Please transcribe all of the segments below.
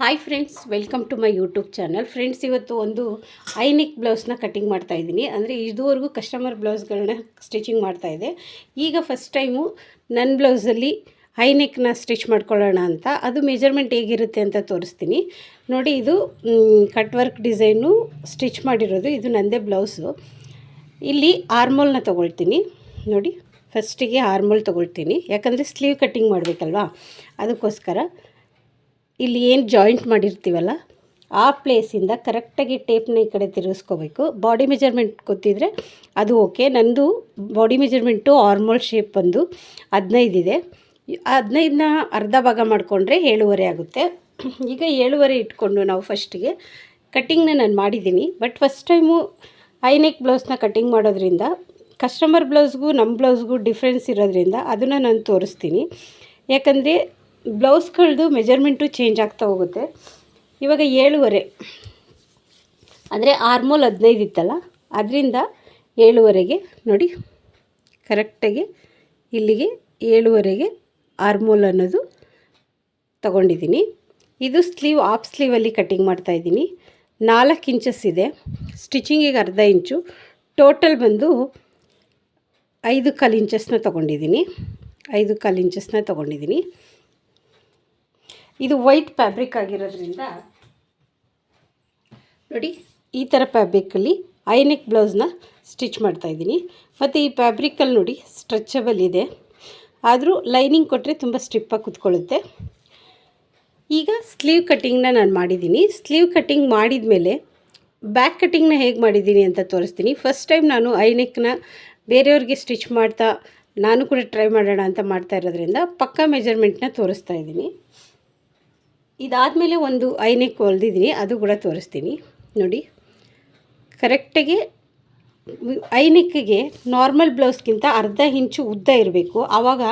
Hi friends welcome to my YouTube channel friends ಇವತ್ತು ಒಂದು ionic ಬ್ಲೌಸ್ನ cutting ಮಾಡ್ತಾ ಇದ್ದೀನಿ. ಅಂದರೆ ಇದುವರೆಗೂ ಕಸ್ಟಮರ್ ಬ್ಲೌಸ್ಗಳನ್ನ ಸ್ಟಿಚಿಂಗ್ ಮಾಡ್ತಾ ಇದ್ದೆ ಈಗ ಫಸ್ಟ್ ಟೈಮು ನನ್ನ ಬ್ಲೌಸಲ್ಲಿ ಐನೆಕ್ನ ಸ್ಟಿಚ್ ಮಾಡ್ಕೊಳ್ಳೋಣ ಅಂತ. ಅದು ಮೆಜರ್ಮೆಂಟ್ ಹೇಗಿರುತ್ತೆ ಅಂತ ತೋರಿಸ್ತೀನಿ. ನೋಡಿ, ಇದು ಕಟ್ ವರ್ಕ್ ಡಿಸೈನು ಸ್ಟಿಚ್ ಮಾಡಿರೋದು. ಇದು ನನ್ನದೇ ಬ್ಲೌಸು ಇಲ್ಲಿ ಆರ್ಮೋಲ್ನ ತೊಗೊಳ್ತೀನಿ. ನೋಡಿ ಫಸ್ಟಿಗೆ ಆರ್ಮೋಲ್ ತೊಗೊಳ್ತೀನಿ. ಯಾಕಂದರೆ ಸ್ಲೀವ್ ಕಟ್ಟಿಂಗ್ ಮಾಡಬೇಕಲ್ವಾ? ಅದಕ್ಕೋಸ್ಕರ ಇಲ್ಲಿ ಏನು ಜಾಯಿಂಟ್ ಮಾಡಿರ್ತೀವಲ್ಲ, ಆ ಪ್ಲೇಸಿಂದ ಕರೆಕ್ಟಾಗಿ ಟೇಪ್ನ ಈ ಕಡೆ ತಿರುಗಿಸ್ಕೋಬೇಕು. ಬಾಡಿ ಮೆಜರ್ಮೆಂಟ್ ಗೊತ್ತಿದ್ರೆ ಅದು ಓಕೆ ನಂದು ಬಾಡಿ ಮೆಜರ್ಮೆಂಟು ಆರ್ಮಲ್ ಶೇಪ್ ಬಂದು ಹದಿನೈದಿದೆ ಹದಿನೈದನ್ನ ಅರ್ಧ ಭಾಗ ಮಾಡಿಕೊಂಡ್ರೆ ಏಳುವರೆ ಆಗುತ್ತೆ. ಈಗ ಏಳುವರೆ ಇಟ್ಕೊಂಡು ನಾವು ಫಸ್ಟಿಗೆ ಕಟ್ಟಿಂಗ್ನ ನಾನು ಮಾಡಿದ್ದೀನಿ. ಬಟ್ ಫಸ್ಟ್ ಟೈಮು ಐನೆಕ್ ಬ್ಲೌಸ್ನ ಕಟ್ಟಿಂಗ್ ಮಾಡೋದ್ರಿಂದ ಕಸ್ಟಮರ್ ಬ್ಲೌಸ್ಗೂ ನಮ್ಮ ಬ್ಲೌಸ್ಗೂ ಡಿಫ್ರೆನ್ಸ್ ಇರೋದ್ರಿಂದ ಅದನ್ನು ನಾನು ತೋರಿಸ್ತೀನಿ. ಯಾಕಂದರೆ ಬ್ಲೌಸ್ಗಳದ್ದು ಮೆಜರ್ಮೆಂಟು ಚೇಂಜ್ ಆಗ್ತಾ ಹೋಗುತ್ತೆ. ಇವಾಗ ಏಳುವರೆ. ಅಂದರೆ ಆರ್ಮೋಲ್ ಹದಿನೈದು ಇತ್ತಲ್ಲ? ಅದರಿಂದ ಏಳುವರೆಗೆ ನೋಡಿ, ಕರೆಕ್ಟಾಗಿ ಇಲ್ಲಿಗೆ ಏಳುವರೆಗೆ ಆರ್ಮೋಲ್ ಅನ್ನೋದು ತಗೊಂಡಿದ್ದೀನಿ. ಇದು ಸ್ಲೀವ್ ಆಫ್ ಸ್ಲೀವಲ್ಲಿ ಕಟ್ಟಿಂಗ್ ಮಾಡ್ತಾಯಿದ್ದೀನಿ ನಾಲ್ಕು ಇಂಚಸ್ ಇದೆ. ಸ್ಟಿಚಿಂಗಿಗೆ ಅರ್ಧ ಇಂಚು. ಟೋಟಲ್ ಬಂದು ಐದು ಕಾಲು ಇಂಚಸ್ನ ತೊಗೊಂಡಿದ್ದೀನಿ. ಐದು ಕಾಲು ಇಂಚಸ್ನ ತೊಗೊಂಡಿದ್ದೀನಿ. ಇದು ವೈಟ್ ಫ್ಯಾಬ್ರಿಕ್ ಆಗಿರೋದ್ರಿಂದ ನೋಡಿ, ಈ ಥರ ಫ್ಯಾಬ್ರಿಕಲ್ಲಿ ಐನೆಕ್ ಬ್ಲೌಸ್ನ ಸ್ಟಿಚ್ ಮಾಡ್ತಾಯಿದ್ದೀನಿ ಮತ್ತು ಈ ಫ್ಯಾಬ್ರಿಕಲ್ಲಿ ನೋಡಿ ಸ್ಟ್ರೆಚಬಲ್ ಇದೆ. ಆದರೂ ಲೈನಿಂಗ್ ಕೊಟ್ಟರೆ ತುಂಬ ಸ್ಟ್ರಿಪ್ಪಾಗಿ ಕುತ್ಕೊಳ್ಳುತ್ತೆ. ಈಗ ಸ್ಲೀವ್ ಕಟ್ಟಿಂಗ್ನ ನಾನು ಮಾಡಿದ್ದೀನಿ. ಸ್ಲೀವ್ ಕಟ್ಟಿಂಗ್ ಮಾಡಿದ ಮೇಲೆ ಬ್ಯಾಕ್ ಕಟ್ಟಿಂಗ್ನ ಹೇಗೆ ಮಾಡಿದ್ದೀನಿ ಅಂತ ತೋರಿಸ್ತೀನಿ. ಫಸ್ಟ್ ಟೈಮ್ ನಾನು ಐನೆಕ್ನ ಬೇರೆಯವ್ರಿಗೆ ಸ್ಟಿಚ್ ಮಾಡ್ತಾ ನಾನು ಕೂಡ ಟ್ರೈ ಮಾಡೋಣ ಅಂತ ಮಾಡ್ತಾ ಇರೋದ್ರಿಂದ ಪಕ್ಕ ಮೆಜರ್ಮೆಂಟ್ನ ತೋರಿಸ್ತಾ ಇದ್ದೀನಿ. ಇದಾದಮೇಲೆ ಒಂದು ಐನೆಕ್ ಹೊಲ್ದಿದ್ದೀನಿ ಅದು ಕೂಡ ತೋರಿಸ್ತೀನಿ. ನೋಡಿ, ಕರೆಕ್ಟಾಗಿ ಐನೆಕ್ಕಿಗೆ ನಾರ್ಮಲ್ ಬ್ಲೌಸ್ಗಿಂತ ಅರ್ಧ ಇಂಚು ಉದ್ದ ಇರಬೇಕು. ಆವಾಗ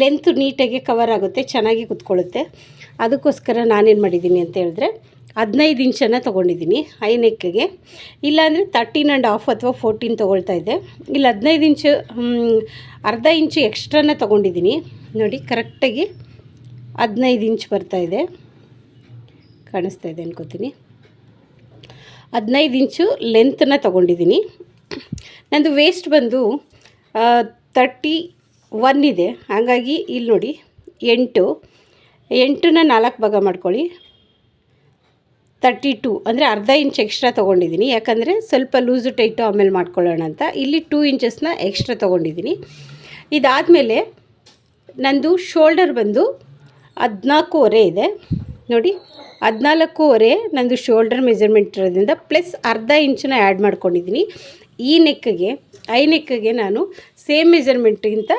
ಲೆಂತ್ ನೀಟಾಗಿ ಕವರ್ ಆಗುತ್ತೆ, ಚೆನ್ನಾಗಿ ಕುತ್ಕೊಳ್ಳುತ್ತೆ. ಅದಕ್ಕೋಸ್ಕರ ನಾನೇನು ಮಾಡಿದ್ದೀನಿ ಅಂತ ಹೇಳಿದ್ರೆ, ಹದಿನೈದು ಇಂಚನ್ನು ತೊಗೊಂಡಿದ್ದೀನಿ ಐನೆಕ್ಕಿಗೆ. ಇಲ್ಲಾಂದರೆ ತರ್ಟೀನ್ ಆ್ಯಂಡ್ ಹಾಫ್ ಅಥವಾ ಫೋರ್ಟೀನ್ ತೊಗೊಳ್ತಾ ಇದ್ದೆ ಇಲ್ಲಿ ಹದಿನೈದು ಇಂಚು ಅರ್ಧ ಇಂಚು ಎಕ್ಸ್ಟ್ರಾನ ತೊಗೊಂಡಿದ್ದೀನಿ. ನೋಡಿ, ಕರೆಕ್ಟಾಗಿ ಹದಿನೈದು ಇಂಚ್ ಬರ್ತಾಯಿದೆ ಕಾಣಿಸ್ತಾ ಇದೆ ಅನ್ಕೋತೀನಿ. ಹದಿನೈದು ಇಂಚು ಲೆಂತನ್ನ ತೊಗೊಂಡಿದ್ದೀನಿ. ನಂದು ವೇಸ್ಟ್ ಬಂದು ತರ್ಟಿ ಒನ್ ಇದೆ. ಹಾಗಾಗಿ ಇಲ್ಲಿ ನೋಡಿ, ಎಂಟು. ಎಂಟನ್ನ ನಾಲ್ಕು ಭಾಗ ಮಾಡ್ಕೊಳ್ಳಿ. ತರ್ಟಿ ಟು ಅಂದರೆ ಅರ್ಧ ಇಂಚ್ ಎಕ್ಸ್ಟ್ರಾ ತೊಗೊಂಡಿದ್ದೀನಿ. ಯಾಕಂದರೆ ಸ್ವಲ್ಪ ಲೂಸು ಟೈಟು ಆಮೇಲೆ ಮಾಡ್ಕೊಳ್ಳೋಣ ಅಂತ. ಇಲ್ಲಿ ಟೂ ಇಂಚಸ್ನ ಎಕ್ಸ್ಟ್ರಾ ತೊಗೊಂಡಿದ್ದೀನಿ. ಇದಾದಮೇಲೆ ನಂದು ಶೋಲ್ಡರ್ ಬಂದು ಹದಿನಾಲ್ಕೂವರೆ ಇದೆ. ನೋಡಿ, ಹದಿನಾಲ್ಕೂವರೆ ನಂದು ಶೋಲ್ಡರ್ ಮೆಜರ್ಮೆಂಟ್ ಇರೋದ್ರಿಂದ ಪ್ಲಸ್ ಅರ್ಧ ಇಂಚನ್ನ ಆ್ಯಡ್ ಮಾಡ್ಕೊಂಡಿದ್ದೀನಿ. ಈ ನೆಕ್ಕಿಗೆ ಐ ನೆಕ್ಕಿಗೆ ನಾನು ಸೇಮ್ ಮೆಜರ್ಮೆಂಟ್ಗಿಂತ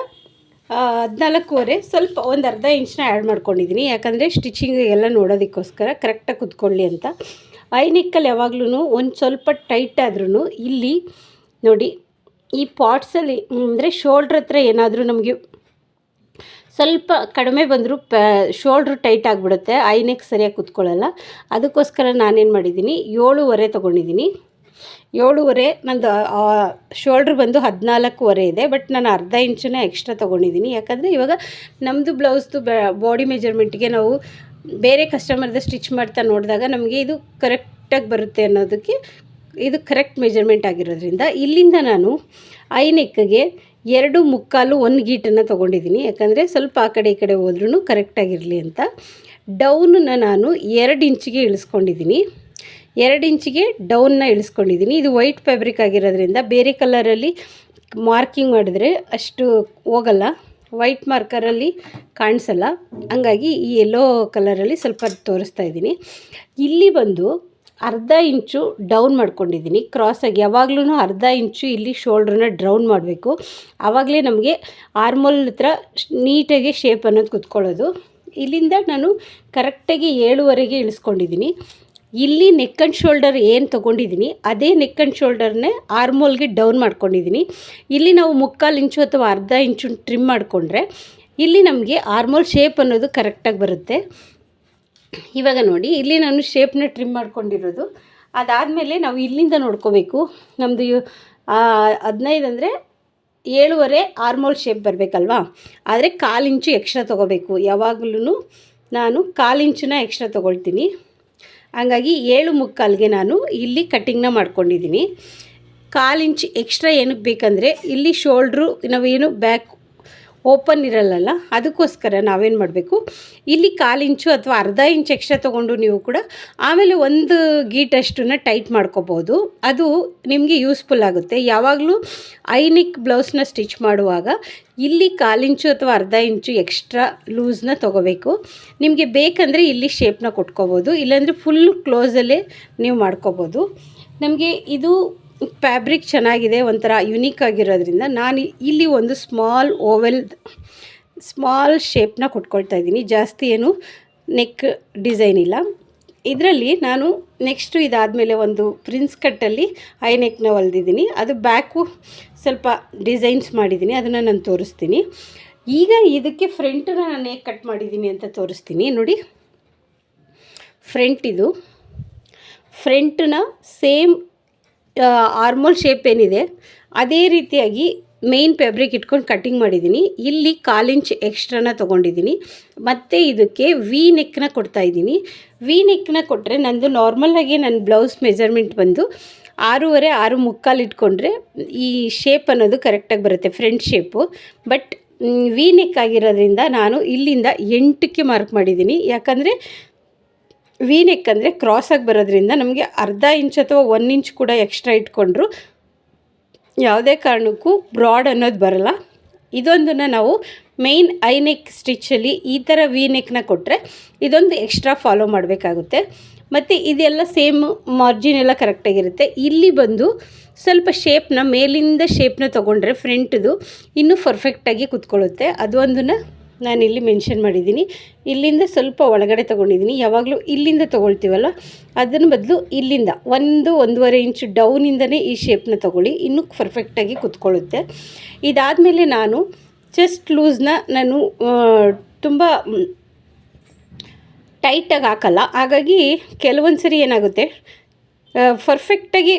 ಹದಿನಾಲ್ಕೂವರೆ ಸ್ವಲ್ಪ ಒಂದು ಅರ್ಧ ಇಂಚನ್ನ ಆ್ಯಡ್ ಮಾಡ್ಕೊಂಡಿದ್ದೀನಿ. ಯಾಕಂದರೆ ಎಲ್ಲ ನೋಡೋದಕ್ಕೋಸ್ಕರ ಕರೆಕ್ಟಾಗಿ ಕುತ್ಕೊಳ್ಳಿ ಅಂತ. ಐ ನೆಕ್ಕಲ್ಲಿ ಯಾವಾಗ್ಲೂ ಒಂದು ಸ್ವಲ್ಪ ಟೈಟ್ ಆದ್ರೂ ಇಲ್ಲಿ ನೋಡಿ, ಈ ಪಾಟ್ಸಲ್ಲಿ ಅಂದರೆ ಶೋಲ್ಡ್ರ್ ಹತ್ರ ಏನಾದರೂ ನಮಗೆ ಸ್ವಲ್ಪ ಕಡಿಮೆ ಬಂದರೂ ಪ ಶೋಲ್ಡ್ರ್ ಟೈಟ್ ಆಗಿಬಿಡುತ್ತೆ. ಐನೆಕ್ ಸರಿಯಾಗಿ ಕೂತ್ಕೊಳ್ಳಲ್ಲ. ಅದಕ್ಕೋಸ್ಕರ ನಾನೇನು ಮಾಡಿದ್ದೀನಿ? ಏಳುವರೆ ತೊಗೊಂಡಿದ್ದೀನಿ. ಏಳುವರೆ ನಂದು ಶೋಲ್ಡ್ರ್ ಬಂದು ಹದಿನಾಲ್ಕೂವರೆ ಇದೆ. ಬಟ್ ನಾನು ಅರ್ಧ ಇಂಚನ್ನ ಎಕ್ಸ್ಟ್ರಾ ತೊಗೊಂಡಿದ್ದೀನಿ. ಯಾಕಂದರೆ ಇವಾಗ ನಮ್ಮದು ಬ್ಲೌಸ್ದು ಬಾಡಿ ಮೆಜರ್ಮೆಂಟ್ಗೆ ನಾವು ಬೇರೆ ಕಸ್ಟಮರ್ದ ಸ್ಟಿಚ್ ಮಾಡ್ತಾ ನೋಡಿದಾಗ ನಮಗೆ ಇದು ಕರೆಕ್ಟಾಗಿ ಬರುತ್ತೆ ಅನ್ನೋದಕ್ಕೆ ಇದು ಕರೆಕ್ಟ್ ಮೆಜರ್ಮೆಂಟ್ ಆಗಿರೋದ್ರಿಂದ ಇಲ್ಲಿಂದ ನಾನು ಐ ಎರಡು ಮುಕ್ಕಾಲು ಒಂದು ಗೀಟನ್ನು ತೊಗೊಂಡಿದ್ದೀನಿ. ಯಾಕಂದರೆ ಸ್ವಲ್ಪ ಆ ಕಡೆ ಈ ಕಡೆ ಹೋದ್ರೂ ಕರೆಕ್ಟಾಗಿರಲಿ ಅಂತ. ಡೌನನ್ನು ನಾನು ಎರಡು ಇಂಚಿಗೆ ಇಳಿಸ್ಕೊಂಡಿದ್ದೀನಿ. ಎರಡು ಇಂಚಿಗೆ ಡೌನ್ನ ಇಳಿಸ್ಕೊಂಡಿದ್ದೀನಿ. ಇದು ವೈಟ್ ಫ್ಯಾಬ್ರಿಕ್ ಆಗಿರೋದ್ರಿಂದ ಬೇರೆ ಕಲರಲ್ಲಿ ಮಾರ್ಕಿಂಗ್ ಮಾಡಿದ್ರೆ ಅಷ್ಟು ಹೋಗಲ್ಲ. ವೈಟ್ ಮಾರ್ಕರಲ್ಲಿ ಕಾಣಿಸಲ್ಲ. ಹಂಗಾಗಿ ಈ ಎಲ್ಲೋ ಕಲರಲ್ಲಿ ಸ್ವಲ್ಪ ತೋರಿಸ್ತಾ ಇದ್ದೀನಿ. ಇಲ್ಲಿ ಬಂದು ಅರ್ಧ ಇಂಚು ಡೌನ್ ಮಾಡ್ಕೊಂಡಿದ್ದೀನಿ. ಕ್ರಾಸಾಗಿ ಯಾವಾಗಲೂ ಅರ್ಧ ಇಂಚು ಇಲ್ಲಿ ಶೋಲ್ಡ್ರನ್ನ ಡ್ರೌನ್ ಮಾಡಬೇಕು. ಆವಾಗಲೇ ನಮಗೆ ಆರ್ಮೋಲ್ ಹತ್ರ ನೀಟಾಗಿ ಶೇಪ್ ಅನ್ನೋದು ಕುತ್ಕೊಳ್ಳೋದು. ಇಲ್ಲಿಂದ ನಾನು ಕರೆಕ್ಟಾಗಿ ಏಳುವರೆಗೆ ಇಳಿಸ್ಕೊಂಡಿದ್ದೀನಿ. ಇಲ್ಲಿ ನೆಕ್ ಆ್ಯಂಡ್ ಶೋಲ್ಡರ್ ಏನು ತೊಗೊಂಡಿದ್ದೀನಿ, ಅದೇ ನೆಕ್ ಆ್ಯಂಡ್ ಶೋಲ್ಡರ್ನೇ ಆರ್ಮೋಲ್ಗೆ ಡೌನ್ ಮಾಡ್ಕೊಂಡಿದ್ದೀನಿ. ಇಲ್ಲಿ ನಾವು ಮುಕ್ಕಾಲು ಇಂಚು ಅಥವಾ ಅರ್ಧ ಇಂಚು ಟ್ರಿಮ್ ಮಾಡಿಕೊಂಡ್ರೆ, ಇಲ್ಲಿ ನಮಗೆ ಆರ್ಮೋಲ್ ಶೇಪ್ ಅನ್ನೋದು ಕರೆಕ್ಟಾಗಿ ಬರುತ್ತೆ. ಇವಾಗ ನೋಡಿ, ಇಲ್ಲಿ ನಾನು ಶೇಪ್ನ ಟ್ರಿಮ್ ಮಾಡ್ಕೊಂಡಿರೋದು. ಅದಾದಮೇಲೆ ನಾವು ಇಲ್ಲಿಂದ ನೋಡ್ಕೋಬೇಕು. ನಮ್ಮದು ಹದಿನೈದು ಅಂದರೆ ಏಳುವರೆ ಆರ್ಮೋಲ್ ಶೇಪ್ ಬರಬೇಕಲ್ವಾ? ಆದರೆ ಕಾಲು ಇಂಚು ಎಕ್ಸ್ಟ್ರಾ ತೊಗೋಬೇಕು. ಯಾವಾಗಲೂ ನಾನು ಕಾಲು ಇಂಚುನ ಎಕ್ಸ್ಟ್ರಾ ತೊಗೊಳ್ತೀನಿ. ಹಂಗಾಗಿ ಏಳು ಮುಕ್ಕಾಲ್ಗೆ ನಾನು ಇಲ್ಲಿ ಕಟ್ಟಿಂಗ್ನ ಮಾಡ್ಕೊಂಡಿದ್ದೀನಿ. ಕಾಲು ಇಂಚ್ ಎಕ್ಸ್ಟ್ರಾ ಏನಕ್ಕೆ ಬೇಕಂದರೆ, ಇಲ್ಲಿ ಶೋಲ್ಡ್ರು ನಾವೇನು ಬ್ಯಾಕ್ ಓಪನ್ ಇರಲ್ಲಲ್ಲ? ಅದಕ್ಕೋಸ್ಕರ ನಾವೇನು ಮಾಡಬೇಕು? ಇಲ್ಲಿ ಕಾಲು ಇಂಚು ಅಥವಾ ಅರ್ಧ ಇಂಚ್ ಎಕ್ಸ್ಟ್ರಾ ತೊಗೊಂಡು ನೀವು ಕೂಡ ಆಮೇಲೆ ಒಂದು ಗೀಟಷ್ಟನ್ನ ಟೈಟ್ ಮಾಡ್ಕೋಬೋದು. ಅದು ನಿಮಗೆ ಯೂಸ್ಫುಲ್ ಆಗುತ್ತೆ. ಯಾವಾಗಲೂ ಐನಿಕ್ ಬ್ಲೌಸ್ನ ಸ್ಟಿಚ್ ಮಾಡುವಾಗ ಇಲ್ಲಿ ಕಾಲಿಂಚು ಅಥವಾ ಅರ್ಧ ಇಂಚು ಎಕ್ಸ್ಟ್ರಾ ಲೂಸ್ನ ತೊಗೋಬೇಕು. ನಿಮಗೆ ಬೇಕಂದರೆ ಇಲ್ಲಿ ಶೇಪ್ನ ಕೊಟ್ಕೋಬೋದು. ಇಲ್ಲಾಂದರೆ ಫುಲ್ ಕ್ಲೋಸಲ್ಲೇ ನೀವು ಮಾಡ್ಕೋಬೋದು. ನಮಗೆ ಇದು ಫ್ಯಾಬ್ರಿಕ್ ಚೆನ್ನಾಗಿದೆ, ಒಂಥರ ಯುನೀಕ್ ಆಗಿರೋದ್ರಿಂದ ನಾನು ಇಲ್ಲಿ ಒಂದು ಸ್ಮಾಲ್ ಓವೆಲ್ ಸ್ಮಾಲ್ ಶೇಪ್ನ ಕೊಟ್ಕೊಳ್ತಾ ಇದ್ದೀನಿ. ಜಾಸ್ತಿ ಏನು ನೆಕ್ ಡಿಸೈನ್ ಇಲ್ಲ. ಇದರಲ್ಲಿ ನಾನು ನೆಕ್ಸ್ಟು ಇದಾದಮೇಲೆ ಒಂದು ಪ್ರಿನ್ಸ್ ಕಟ್ಟಲ್ಲಿ ಐ ನೆಕ್ನ ಹೊಲ್ದಿದ್ದೀನಿ. ಅದು ಬ್ಯಾಕು ಸ್ವಲ್ಪ ಡಿಸೈನ್ಸ್ ಮಾಡಿದ್ದೀನಿ, ಅದನ್ನು ನಾನು ತೋರಿಸ್ತೀನಿ. ಈಗ ಇದಕ್ಕೆ ಫ್ರಂಟನ್ನ ನಾನು ಹೇಗೆ ಕಟ್ ಮಾಡಿದ್ದೀನಿ ಅಂತ ತೋರಿಸ್ತೀನಿ. ನೋಡಿ ಫ್ರಂಟ್ ಇದು. ಫ್ರಂಟನ್ನ ಸೇಮ್ ಆರ್ಮೋಲ್ ಶೇಪ್ ಏನಿದೆ, ಅದೇ ರೀತಿಯಾಗಿ ಮೇಯ್ನ್ ಫ್ಯಾಬ್ರಿಕ್ ಇಟ್ಕೊಂಡು ಕಟ್ಟಿಂಗ್ ಮಾಡಿದ್ದೀನಿ. ಇಲ್ಲಿ ಕಾಲು ಇಂಚ್ ಎಕ್ಸ್ಟ್ರಾನ ತೊಗೊಂಡಿದ್ದೀನಿ. ಮತ್ತು ಇದಕ್ಕೆ ವಿ ನೆಕ್ನ ಕೊಡ್ತಾಯಿದ್ದೀನಿ ವಿ ನೆಕ್ನ ಕೊಟ್ಟರೆ ನಂದು ನಾರ್ಮಲಾಗಿ ನನ್ನ ಬ್ಲೌಸ್ ಮೆಜರ್ಮೆಂಟ್ ಬಂದು ಆರೂವರೆ, ಆರು ಮುಕ್ಕಾಲು ಇಟ್ಕೊಂಡ್ರೆ ಈ ಶೇಪ್ ಅನ್ನೋದು ಕರೆಕ್ಟಾಗಿ ಬರುತ್ತೆ front shape but V neck ಆಗಿರೋದ್ರಿಂದ ನಾನು ಇಲ್ಲಿಂದ ಎಂಟಕ್ಕೆ ಮಾರ್ಕ್ ಮಾಡಿದ್ದೀನಿ. ಯಾಕಂದರೆ ವಿ ನೆಕ್ ಅಂದರೆ ಕ್ರಾಸಾಗಿ ಬರೋದ್ರಿಂದ ನಮಗೆ ಅರ್ಧ ಇಂಚ್ ಅಥವಾ ಒನ್ ಇಂಚ್ ಕೂಡ ಎಕ್ಸ್ಟ್ರಾ ಇಟ್ಕೊಂಡ್ರು ಯಾವುದೇ ಕಾರಣಕ್ಕೂ ಬ್ರಾಡ್ ಅನ್ನೋದು ಬರಲ್ಲ. ಇದೊಂದನ್ನು ನಾವು ಮೇಯ್ನ್ ಐ ನೆಕ್ ಸ್ಟಿಚ್ಚಲ್ಲಿ ಈ ಥರ ವಿ ನೆಕ್ನ ಕೊಟ್ಟರೆ ಇದೊಂದು ಎಕ್ಸ್ಟ್ರಾ ಫಾಲೋ ಮಾಡಬೇಕಾಗುತ್ತೆ. ಮತ್ತು ಇದೆಲ್ಲ ಸೇಮ್ ಮಾರ್ಜಿನ್ ಎಲ್ಲ ಕರೆಕ್ಟಾಗಿರುತ್ತೆ ಇಲ್ಲಿ ಬಂದು ಸ್ವಲ್ಪ ಶೇಪ್ನ ಮೇಲಿಂದ ಶೇಪ್ನ ತೊಗೊಂಡ್ರೆ ಫ್ರಂಟ್ದು ಇನ್ನೂ ಪರ್ಫೆಕ್ಟಾಗಿ ಕುತ್ಕೊಳ್ಳುತ್ತೆ. ಅದೊಂದನ್ನು ನಾನಿಲ್ಲಿ ಮೆನ್ಷನ್ ಮಾಡಿದ್ದೀನಿ. ಇಲ್ಲಿಂದ ಸ್ವಲ್ಪ ಒಳಗಡೆ ತೊಗೊಂಡಿದ್ದೀನಿ. ಯಾವಾಗಲೂ ಇಲ್ಲಿಂದ ತೊಗೊಳ್ತೀವಲ್ಲ? ಅದನ್ನು ಬದಲು ಇಲ್ಲಿಂದ. ಒಂದು ಒಂದೂವರೆ ಇಂಚ್ ಡೌನಿಂದನೇ ಈ ಶೇಪ್ನ ತೊಗೊಳ್ಳಿ. ಇನ್ನೂ ಪರ್ಫೆಕ್ಟಾಗಿ ಕುತ್ಕೊಳ್ಳುತ್ತೆ. ಇದಾದಮೇಲೆ ನಾನು ಚೆಸ್ಟ್ ಲೂಸ್ನ ನಾನು ತುಂಬ ಟೈಟಾಗಿ ಹಾಕಲ್ಲ. ಹಾಗಾಗಿ ಕೆಲವೊಂದು ಸರಿ ಏನಾಗುತ್ತೆ ಪರ್ಫೆಕ್ಟಾಗಿ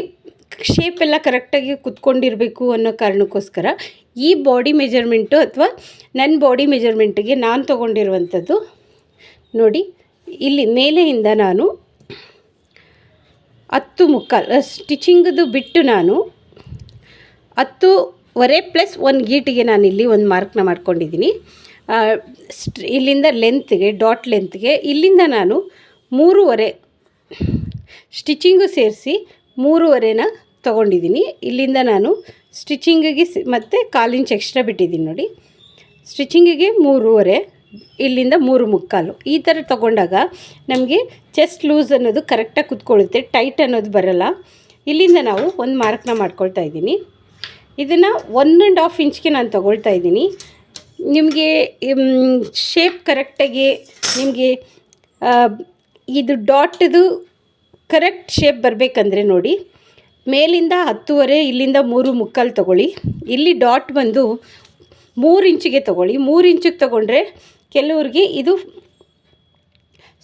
ಶೇಪ್ ಎಲ್ಲ ಕರೆಕ್ಟಾಗಿ ಕುತ್ಕೊಂಡಿರಬೇಕು ಅನ್ನೋ ಕಾರಣಕ್ಕೋಸ್ಕರ ಈ ಬಾಡಿ ಮೆಜರ್ಮೆಂಟು ಅಥವಾ ನನ್ನ ಬಾಡಿ ಮೆಜರ್ಮೆಂಟಿಗೆ ನಾನು ತೊಗೊಂಡಿರುವಂಥದ್ದು ನೋಡಿ, ಇಲ್ಲಿ ಮೇಲೆಯಿಂದ ನಾನು ಹತ್ತು ಮುಕ್ಕಾಲು ಸ್ಟಿಚಿಂಗದು ಬಿಟ್ಟು ನಾನು ಹತ್ತುವರೆ ಪ್ಲಸ್ ಒಂದು ಗೀಟಿಗೆ ನಾನು ಇಲ್ಲಿ ಒಂದು ಮಾರ್ಕ್ನ ಮಾಡ್ಕೊಂಡಿದ್ದೀನಿ. ಇಲ್ಲಿಂದ ಲೆಂತ್ಗೆ ಡಾಟ್ ಲೆಂತ್ಗೆ ಇಲ್ಲಿಂದ ನಾನು ಮೂರುವರೆ ಸ್ಟಿಚಿಂಗು ಸೇರಿಸಿ ಮೂರುವರೆನ ತೊಗೊಂಡಿದ್ದೀನಿ. ಇಲ್ಲಿಂದ ನಾನು ಸ್ಟಿಚಿಂಗಿಗೆ ಮತ್ತು ಕಾಲಿಂಚ್ ಎಕ್ಸ್ಟ್ರಾ ಬಿಟ್ಟಿದ್ದೀನಿ ನೋಡಿ. ಸ್ಟಿಚಿಂಗಿಗೆ ಮೂರುವರೆ, ಇಲ್ಲಿಂದ ಮೂರು ಮುಕ್ಕಾಲು. ಈ ಥರ ತೊಗೊಂಡಾಗ ನಮಗೆ ಚೆಸ್ಟ್ ಲೂಸ್ ಅನ್ನೋದು ಕರೆಕ್ಟಾಗಿ ಕುತ್ಕೊಳ್ಳುತ್ತೆ, ಟೈಟ್ ಅನ್ನೋದು ಬರಲ್ಲ. ಇಲ್ಲಿಂದ ನಾವು ಒಂದು ಮಾರ್ಕ್ನ ಮಾಡ್ಕೊಳ್ತಾ ಇದ್ದೀನಿ. ಇದನ್ನು ಒನ್ ಆ್ಯಂಡ್ ಹಾಫ್ ಇಂಚ್ಗೆ ನಾನು ತೊಗೊಳ್ತಾ ಇದ್ದೀನಿ. ನಿಮಗೆ ಶೇಪ್ ಕರೆಕ್ಟಾಗಿ ನಿಮಗೆ ಇದು ಡಾಟ್ದು ಕರೆಕ್ಟ್ ಶೇಪ್ ಬರಬೇಕಂದ್ರೆ ನೋಡಿ. ಮೇಲಿಂದ ಹತ್ತುವರೆ, ಇಲ್ಲಿಂದ ಮೂರು ಮುಕ್ಕಾಲು ತೊಗೊಳ್ಳಿ. ಇಲ್ಲಿ ಡಾಟ್ ಬಂದು ಮೂರು ಇಂಚಿಗೆ ತೊಗೊಳ್ಳಿ. ಮೂರು ಇಂಚಿಗೆ ತೊಗೊಂಡ್ರೆ ಕೆಲವ್ರಿಗೆ ಇದು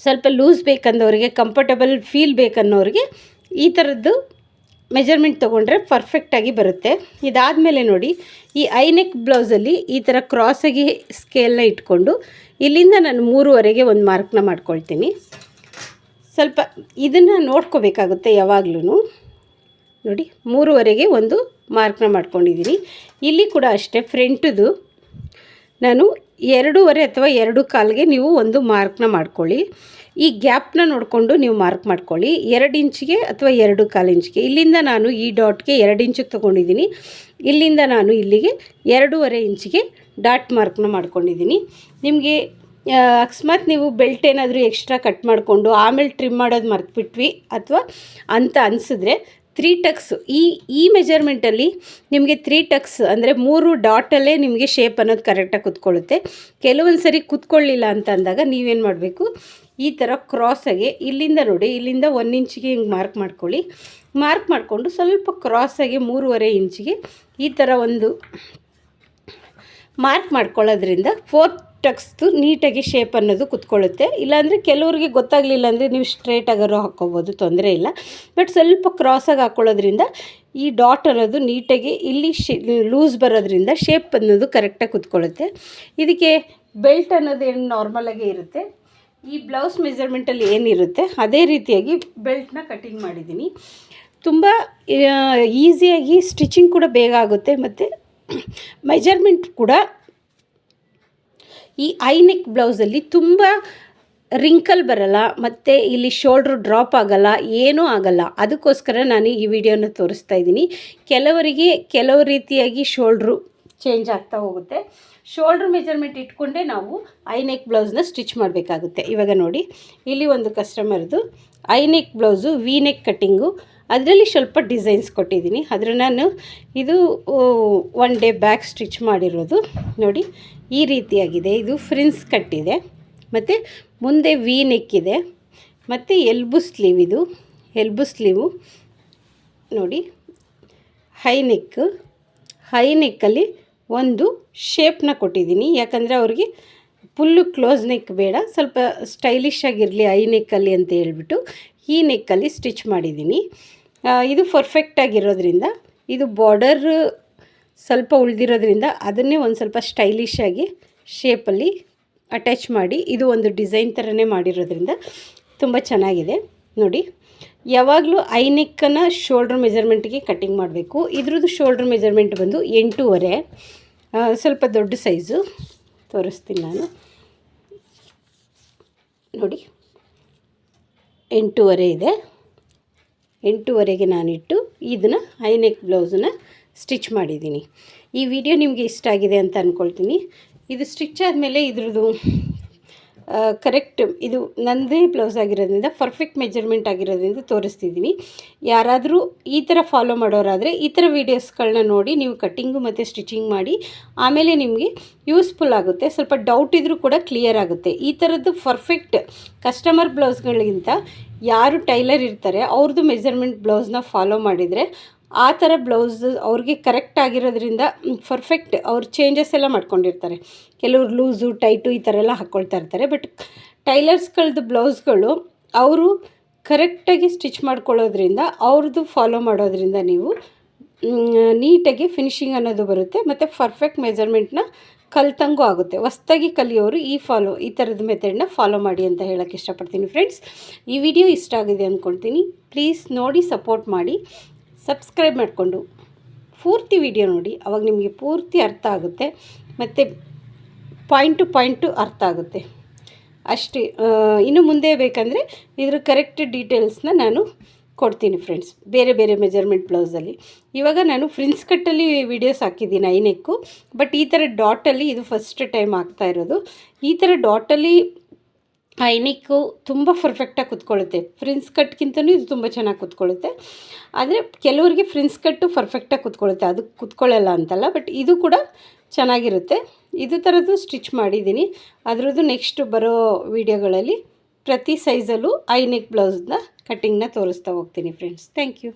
ಸ್ವಲ್ಪ ಲೂಸ್ ಬೇಕಂದವ್ರಿಗೆ, ಕಂಫರ್ಟಬಲ್ ಫೀಲ್ ಬೇಕನ್ನೋರಿಗೆ ಈ ಥರದ್ದು ಮೆಜರ್ಮೆಂಟ್ ತೊಗೊಂಡ್ರೆ ಪರ್ಫೆಕ್ಟಾಗಿ ಬರುತ್ತೆ. ಇದಾದಮೇಲೆ ನೋಡಿ, ಈ ಐನೆಕ್ ಬ್ಲೌಸಲ್ಲಿ ಈ ಥರ ಕ್ರಾಸಾಗಿ ಸ್ಕೇಲ್ನ ಇಟ್ಕೊಂಡು ಇಲ್ಲಿಂದ ನಾನು ಮೂರುವರೆಗೆ ಒಂದು ಮಾರ್ಕ್ನ ಮಾಡ್ಕೊಳ್ತೀನಿ. ಸ್ವಲ್ಪ ಇದನ್ನು ನೋಡ್ಕೋಬೇಕಾಗುತ್ತೆ ಯಾವಾಗಲೂ ನೋಡಿ, ಮೂರುವರೆಗೆ ಒಂದು ಮಾರ್ಕ್ನ ಮಾಡ್ಕೊಂಡಿದ್ದೀನಿ. ಇಲ್ಲಿ ಕೂಡ ಅಷ್ಟೇ, ಫ್ರಂಟದು ನಾನು ಎರಡೂವರೆ ಅಥವಾ ಎರಡು ಕಾಲಿಗೆ ನೀವು ಒಂದು ಮಾರ್ಕ್ನ ಮಾಡ್ಕೊಳ್ಳಿ. ಈ ಗ್ಯಾಪ್ನ ನೋಡಿಕೊಂಡು ನೀವು ಮಾರ್ಕ್ ಮಾಡ್ಕೊಳ್ಳಿ. ಎರಡು ಇಂಚಿಗೆ ಅಥವಾ ಎರಡು ಕಾಲು ಇಂಚಿಗೆ. ಇಲ್ಲಿಂದ ನಾನು ಈ ಡಾಟ್ಗೆ ಎರಡು ಇಂಚಿಗೆ ತೊಗೊಂಡಿದ್ದೀನಿ. ಇಲ್ಲಿಂದ ನಾನು ಇಲ್ಲಿಗೆ ಎರಡೂವರೆ ಇಂಚಿಗೆ ಡಾಟ್ ಮಾರ್ಕ್ನ ಮಾಡ್ಕೊಂಡಿದ್ದೀನಿ. ನಿಮಗೆ ಅಕಸ್ಮಾತ್ ನೀವು ಬೆಲ್ಟ್ ಏನಾದರೂ ಎಕ್ಸ್ಟ್ರಾ ಕಟ್ ಮಾಡಿಕೊಂಡು ಆಮೇಲೆ ಟ್ರಿಮ್ ಮಾಡೋದು ಮರ್ತ್ಬಿಟ್ವಿ ಅಥವಾ ಅಂತ ಅನಿಸಿದ್ರೆ ತ್ರೀ ಟಕ್ಸ್ ಈ ಈ ಮೆಜರ್ಮೆಂಟಲ್ಲಿ ನಿಮಗೆ ತ್ರೀ ಟಕ್ಸ್ ಅಂದರೆ ಮೂರು ಡಾಟಲ್ಲೇ ನಿಮಗೆ ಶೇಪ್ ಅನ್ನೋದು ಕರೆಕ್ಟಾಗಿ ಕುತ್ಕೊಳ್ಳುತ್ತೆ. ಕೆಲವೊಂದು ಸರಿ ಕುತ್ಕೊಳ್ಳಿಲ್ಲ ಅಂತ ಅಂದಾಗ ನೀವೇನು ಮಾಡಬೇಕು? ಈ ಥರ ಕ್ರಾಸಾಗಿ ಇಲ್ಲಿಂದ ನೋಡಿ, ಇಲ್ಲಿಂದ ಒಂದು ಇಂಚಿಗೆ ಹಿಂಗೆ ಮಾರ್ಕ್ ಮಾಡ್ಕೊಳ್ಳಿ. ಮಾರ್ಕ್ ಮಾಡಿಕೊಂಡು ಸ್ವಲ್ಪ ಕ್ರಾಸಾಗಿ ಮೂರುವರೆ ಇಂಚಿಗೆ ಈ ಥರ ಒಂದು ಮಾರ್ಕ್ ಮಾಡ್ಕೊಳ್ಳೋದ್ರಿಂದ ಫೋರ್ತ್ ಟಕ್ಸ್ದು ನೀಟಾಗಿ ಶೇಪ್ ಅನ್ನೋದು ಕುತ್ಕೊಳ್ಳುತ್ತೆ. ಇಲ್ಲಾಂದರೆ ಕೆಲವ್ರಿಗೆ ಗೊತ್ತಾಗಲಿಲ್ಲ ಅಂದರೆ ನೀವು ಸ್ಟ್ರೇಟಾಗಾರು ಹಾಕ್ಕೋಬೋದು, ತೊಂದರೆ ಇಲ್ಲ. ಬಟ್ ಸ್ವಲ್ಪ ಕ್ರಾಸಾಗಿ ಹಾಕ್ಕೊಳ್ಳೋದ್ರಿಂದ ಈ ಡಾಟ್ ಅನ್ನೋದು ನೀಟಾಗಿ ಇಲ್ಲಿ ಲೂಸ್ ಬರೋದ್ರಿಂದ ಶೇಪ್ ಅನ್ನೋದು ಕರೆಕ್ಟಾಗಿ ಕುತ್ಕೊಳ್ಳುತ್ತೆ. ಇದಕ್ಕೆ ಬೆಲ್ಟ್ ಅನ್ನೋದು ಏನು ನಾರ್ಮಲಾಗೇ ಇರುತ್ತೆ. ಈ ಬ್ಲೌಸ್ ಮೆಜರ್ಮೆಂಟಲ್ಲಿ ಏನಿರುತ್ತೆ ಅದೇ ರೀತಿಯಾಗಿ ಬೆಲ್ಟ್ನ ಕಟ್ಟಿಂಗ್ ಮಾಡಿದ್ದೀನಿ. ತುಂಬ ಈಸಿಯಾಗಿ ಸ್ಟಿಚಿಂಗ್ ಕೂಡ ಬೇಗ ಆಗುತ್ತೆ. ಮತ್ತು ಮೆಜರ್ಮೆಂಟ್ ಕೂಡ ಈ ಐ ನೆಕ್ ಬ್ಲೌಸಲ್ಲಿ ತುಂಬ ರಿಂಕಲ್ ಬರಲ್ಲ, ಮತ್ತು ಇಲ್ಲಿ ಶೋಲ್ಡ್ರು ಡ್ರಾಪ್ ಆಗಲ್ಲ, ಏನೂ ಆಗಲ್ಲ. ಅದಕ್ಕೋಸ್ಕರ ನಾನು ಈ ವಿಡಿಯೋನ ತೋರಿಸ್ತಾ ಇದ್ದೀನಿ. ಕೆಲವರಿಗೆ ಕೆಲವು ರೀತಿಯಾಗಿ ಶೋಲ್ಡ್ರು ಚೇಂಜ್ ಆಗ್ತಾ ಹೋಗುತ್ತೆ. ಶೋಲ್ಡ್ರ್ ಮೆಜರ್ಮೆಂಟ್ ಇಟ್ಕೊಂಡೇ ನಾವು ಐ ನೆಕ್ ಬ್ಲೌಸ್ನ ಸ್ಟಿಚ್ ಮಾಡಬೇಕಾಗುತ್ತೆ. ಇವಾಗ ನೋಡಿ, ಇಲ್ಲಿ ಒಂದು ಕಸ್ಟಮರ್ದು I neck blouse V neck cutting ಅದರಲ್ಲಿ ಸ್ವಲ್ಪ ಡಿಸೈನ್ಸ್ ಕೊಟ್ಟಿದ್ದೀನಿ. ಆದರೆ ನಾನು ಇದು ಒನ್ ಡೇ ಬ್ಯಾಕ್ ಸ್ಟಿಚ್ ಮಾಡಿರೋದು. ನೋಡಿ ಈ ರೀತಿಯಾಗಿದೆ. ಇದು ಫ್ರಿನ್ಸ್ ಕಟ್ಟಿದೆ. ಮತ್ತು ಮುಂದೆ ವಿ ನೆಕ್ ಇದೆ ಮತ್ತು ಎಲ್ಬು ಸ್ಲೀವ್ ಇದು. ಎಲ್ಬು ಸ್ಲೀವು ನೋಡಿ. High neck. ಹೈ ನೆಕ್ಕಲ್ಲಿ ಒಂದು ಶೇಪ್ನ ಕೊಟ್ಟಿದ್ದೀನಿ. ಯಾಕಂದರೆ ಅವ್ರಿಗೆ ಫುಲ್ಲು ಕ್ಲೋಸ್ ನೆಕ್ ಬೇಡ. ಸ್ವಲ್ಪ ಸ್ಟೈಲಿಶ್ ಆಗಿರಲಿ ಐ ನೆಕ್ಕಲ್ಲಿ ಅಂತ ಹೇಳ್ಬಿಟ್ಟು ಈ ನೆಕ್ಕಲ್ಲಿ ಸ್ಟಿಚ್ ಮಾಡಿದ್ದೀನಿ. ಇದು ಪರ್ಫೆಕ್ಟ್ ಆಗಿರೋದ್ರಿಂದ ಇದು ಬಾರ್ಡರ್ ಸ್ವಲ್ಪ ಉಳಿದಿರೋದ್ರಿಂದ ಅದನ್ನೇ ಒಂದು ಸ್ವಲ್ಪ ಸ್ಟೈಲಿಶ್ ಆಗಿ ಶೇಪಲ್ಲಿ ಅಟ್ಯಾಚ್ ಮಾಡಿ ಇದು ಒಂದು ಡಿಸೈನ್ ಥರನೇ ಮಾಡಿರೋದ್ರಿಂದ ತುಂಬ ಚೆನ್ನಾಗಿದೆ. ನೋಡಿ, ಯಾವಾಗಲೂ ಐನೆಕ್ಕನ್ನು ನೆಕ್ಕನ್ನು ಶೋಲ್ಡ್ರ್ ಮೆಜರ್ಮೆಂಟ್ಗೆ ಕಟ್ಟಿಂಗ್ ಮಾಡಬೇಕು. ಇದ್ರದ್ದು ಶೋಲ್ಡ್ರ್ ಮೆಜರ್ಮೆಂಟ್ ಬಂದು ಎಂಟೂವರೆ. ಸ್ವಲ್ಪ ದೊಡ್ಡ ಸೈಜು ತೋರಿಸ್ತೀನಿ ನಾನು. ನೋಡಿ, ಎಂಟೂವರೆ ಇದೆ. ಎಂಟೂವರೆಗೆ ನಾನಿಟ್ಟು ಇದನ್ನು ಐನೆಕ್ ಬ್ಲೌಸನ್ನ ಸ್ಟಿಚ್ ಮಾಡಿದ್ದೀನಿ. ಈ ವಿಡಿಯೋ ನಿಮಗೆ ಇಷ್ಟ ಆಗಿದೆ ಅಂತ ಅಂದ್ಕೊಳ್ತೀನಿ ಇದು ಸ್ಟಿಚ್ ಆದಮೇಲೆ ಇದ್ರದ್ದು ಕರೆಕ್ಟ್ ಇದು ನಂದೇ ಬ್ಲೌಸ್ ಆಗಿರೋದ್ರಿಂದ ಪರ್ಫೆಕ್ಟ್ ಮೆಜರ್ಮೆಂಟ್ ಆಗಿರೋದ್ರಿಂದ ತೋರಿಸ್ತಿದ್ದೀನಿ. ಯಾರಾದರೂ ಈ ಥರ ಫಾಲೋ ಮಾಡೋರಾದರೆ ಈ ಥರ ವೀಡಿಯೋಸ್ಗಳನ್ನ ನೋಡಿ ನೀವು ಕಟ್ಟಿಂಗು ಮತ್ತು ಸ್ಟಿಚಿಂಗ್ ಮಾಡಿ, ಆಮೇಲೆ ನಿಮಗೆ ಯೂಸ್ಫುಲ್ ಆಗುತ್ತೆ. ಸ್ವಲ್ಪ ಡೌಟ್ ಇದ್ದರೂ ಕೂಡ ಕ್ಲಿಯರ್ ಆಗುತ್ತೆ. ಈ ಥರದ್ದು ಪರ್ಫೆಕ್ಟ್ ಕಸ್ಟಮರ್ ಬ್ಲೌಸ್ಗಳಿಗಿಂತ ಯಾರು ಟೈಲರ್ ಇರ್ತಾರೆ ಅವ್ರದ್ದು ಮೆಜರ್ಮೆಂಟ್ ಬ್ಲೌಸ್ನ ಫಾಲೋ ಮಾಡಿದರೆ ಆ ಥರ ಬ್ಲೌಸ್ ಅವ್ರಿಗೆ ಕರೆಕ್ಟ್ ಆಗಿರೋದ್ರಿಂದ ಪರ್ಫೆಕ್ಟ್ ಅವ್ರು ಚೇಂಜಸ್ ಎಲ್ಲ ಮಾಡ್ಕೊಂಡಿರ್ತಾರೆ. ಕೆಲವ್ರು ಲೂಸು, ಟೈಟು ಈ ಥರ ಎಲ್ಲ ಹಾಕ್ಕೊಳ್ತಾ ಇರ್ತಾರೆ. ಬಟ್ ಟೈಲರ್ಸ್ಗಳದ್ದು ಬ್ಲೌಸ್ಗಳು ಅವರು ಕರೆಕ್ಟಾಗಿ ಸ್ಟಿಚ್ ಮಾಡ್ಕೊಳ್ಳೋದ್ರಿಂದ ಅವ್ರದ್ದು ಫಾಲೋ ಮಾಡೋದ್ರಿಂದ ನೀವು ನೀಟಾಗಿ ಫಿನಿಶಿಂಗ್ ಅನ್ನೋದು ಬರುತ್ತೆ. ಮತ್ತು ಪರ್ಫೆಕ್ಟ್ ಮೆಜರ್ಮೆಂಟ್ನ ಕಲ್ತಂಗೂ ಆಗುತ್ತೆ. ಹೊಸ್ದಾಗಿ ಕಲಿಯೋರು ಈ ಫಾಲೋ ಈ ಥರದ ಮೆಥಡ್ನ ಫಾಲೋ ಮಾಡಿ ಅಂತ ಹೇಳೋಕ್ಕೆ ಇಷ್ಟಪಡ್ತೀನಿ ಫ್ರೆಂಡ್ಸ್ ಈ ವಿಡಿಯೋ ಇಷ್ಟ ಆಗಿದೆ ಅಂದ್ಕೊಳ್ತೀನಿ ಪ್ಲೀಸ್ ನೋಡಿ ಸಪೋರ್ಟ್ ಮಾಡಿ. ಸಬ್ಸ್ಕ್ರೈಬ್ ಮಾಡಿಕೊಂಡು ಪೂರ್ತಿ ವಿಡಿಯೋ ನೋಡಿ, ಅವಾಗ ನಿಮಗೆ ಪೂರ್ತಿ ಅರ್ಥ ಆಗುತ್ತೆ, ಮತ್ತು ಪಾಯಿಂಟ್ ಟು ಪಾಯಿಂಟು ಅರ್ಥ ಆಗುತ್ತೆ. ಅಷ್ಟೇ ಇನ್ನು ಮುಂದೆ ಬೇಕಂದರೆ ಇದ್ರ ಕರೆಕ್ಟ್ ಡೀಟೇಲ್ಸ್ನ ನಾನು ಕೊಡ್ತೀನಿ ಫ್ರೆಂಡ್ಸ್ ಬೇರೆ ಬೇರೆ ಮೆಜರ್ಮೆಂಟ್ ಬ್ಲೌಸಲ್ಲಿ ಇವಾಗ ನಾನು ಫ್ರಿನ್ಸ್ ಕಟ್ಟಲ್ಲಿ ವೀಡಿಯೋಸ್ ಹಾಕಿದ್ದೀನಿ ಐನೆಕ್ಕು ಬಟ್ ಈ ಥರ ಡಾಟಲ್ಲಿ ಇದು ಫಸ್ಟ್ ಟೈಮ್ ಆಗ್ತಾ ಇರೋದು. ಈ ಥರ ಡಾಟಲ್ಲಿ ಐನಿಕ್ಕು ತುಂಬ ಪರ್ಫೆಕ್ಟಾಗಿ ಕೂತ್ಕೊಳ್ಳುತ್ತೆ. ಫ್ರಿನ್ಸ್ ಕಟ್ಗಿಂತನೂ ಇದು ತುಂಬ ಚೆನ್ನಾಗಿ ಕೂತ್ಕೊಳ್ಳುತ್ತೆ. ಆದರೆ ಕೆಲವರಿಗೆ ಫ್ರಿನ್ಸ್ ಕಟ್ಟು ಪರ್ಫೆಕ್ಟಾಗಿ ಕೂತ್ಕೊಳ್ಳುತ್ತೆ. ಅದು ಕುತ್ಕೊಳ್ಳಲ್ಲ ಅಂತಲ್ಲ ಬಟ್ ಇದು ಕೂಡ ಚೆನ್ನಾಗಿರುತ್ತೆ. ಇದು ಥರದ್ದು ಸ್ಟಿಚ್ ಮಾಡಿದ್ದೀನಿ. ಅದರದ್ದು ನೆಕ್ಸ್ಟ್ ಬರೋ ವೀಡಿಯೋಗಳಲ್ಲಿ ಪ್ರತಿ ಸೈಜಲ್ಲೂ ಐ ನೆಕ್ ಬ್ಲೌಸ್ನ ಕಟ್ಟಿಂಗ್ನ ತೋರಿಸ್ತಾ ಹೋಗ್ತೀನಿ ಫ್ರೆಂಡ್ಸ್ ಥ್ಯಾಂಕ್ ಯು